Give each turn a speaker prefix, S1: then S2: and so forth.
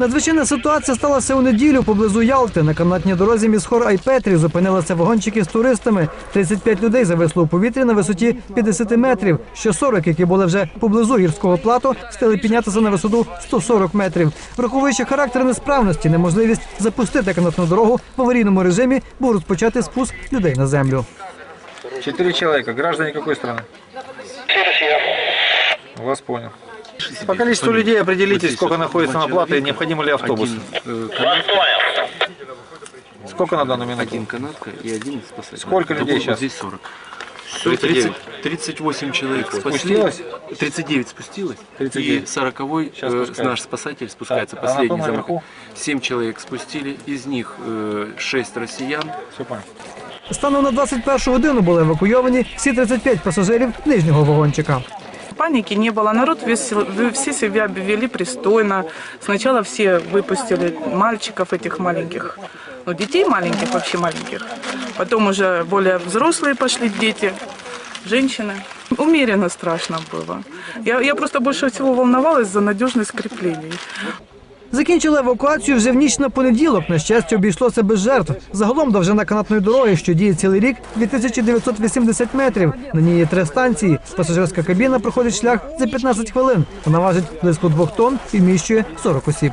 S1: Надзвичайна ситуація сталася у неділю поблизу Ялти. На канатній дорозі Місхор Айпетрі зупинилися вагончики з туристами. 35 людей зависло у повітрі на висоті 50 метрів. Ще 40, які були вже поблизу гірського плату, встигли піднятися на висоту 140 метрів. Враховуючи характер несправності, неможливість запустити канатну дорогу в аварійному режимі, був розпочати спуск людей на землю.
S2: Четыре человека. Граждане какой страны? Вас понял. По количеству людей определитесь, сколько находится на плато и необходимо ли автобус.
S3: Э,
S2: Сколько на данный минуту?
S3: один канатка и один спасатель.
S2: Сколько людей сейчас?
S3: Здесь 40.
S2: 39.
S3: 38 человек спасли.
S2: Спустилось?
S3: 39 спустилось.
S2: 39.
S3: И 40
S2: Сейчас спускается.
S3: наш спасатель спускается,
S2: Так,
S3: последний
S2: том
S3: замок. 7 человек спустили, из них 6 россиян.
S2: Все.
S1: Станом на 21 годину були евакуйовані всі 35 пасажирів нижнього вагончика.
S4: Паники не было. Народ весь, все себя вели пристойно. Сначала все выпустили мальчиков этих маленьких, ну, детей маленьких, вообще маленьких. Потом уже более взрослые пошли дети, женщины. Умеренно страшно было. Я, я просто больше всего волновалась за надежность креплений.
S1: Закінчили евакуацію вже в ніч на понеділок. На щастя, обійшлося без жертв. Загалом довжина канатної дороги, що діє цілий рік, 2980 метрів. На ній є три станції. Пасажирська кабіна проходить шлях за 15 хвилин. Вона важить близько двох тонн і вміщує 40 осіб.